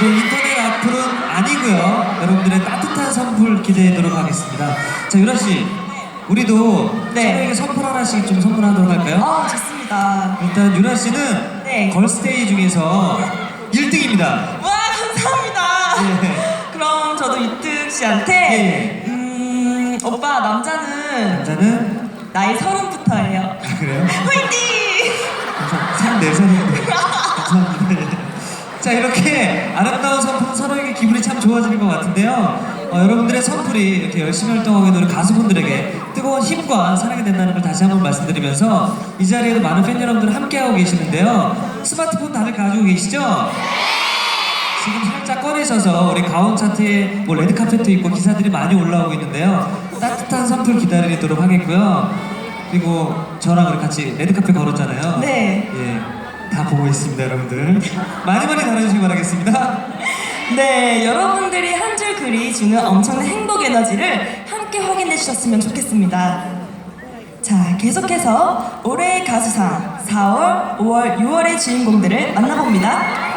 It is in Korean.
네, 인터넷 악플은 아니고요. 여러분들의 따뜻한 선풀 기대하도록 하겠습니다. 자, 유라 씨. 우리도 네. 서로에게 선풀 하나씩 좀 선물하도록 할까요? 어, 좋습니다. 일단 유라 씨는 네. 걸스데이 중에서 1등입니다. 와, 감사합니다. 예. 그럼 저도 이특 씨한테 예. 음, 오빠 남자는 남자는 나이 서른부터예요. 아, 그래요? 화이팅! 3, 4살인데. 감사합니다. 자 이렇게 아름다운 선물 서로에게 기분이 참 좋아지는 것 같은데요. 어, 여러분들의 선물이 이렇게 열심히 활동하고 있는 가수분들에게 뜨거운 힘과 사랑이 된다는 걸 다시 한번 말씀드리면서 이 자리에도 많은 팬 여러분들 함께하고 계시는데요. 스마트폰 다들 가지고 계시죠? 지금 살짝 꺼내셔서 우리 가온 차트에 뭐 레드 카펫도 있고 기사들이 많이 올라오고 있는데요. 따뜻한 선물 기다리도록 하겠고요. 그리고 저랑 우리 같이 레드 카펫 걸었잖아요. 네. 예, 다 보고 있습니다, 여러분들. 많이 많이 달아주시기 바라겠습니다. 네, 여러분들이 한 줄 글이 주는 엄청난 행복 에너지를 함께 확인해 주셨으면 좋겠습니다. 자, 계속해서 올해의 가수상 4월, 5월, 6월의 주인공들을 만나봅니다.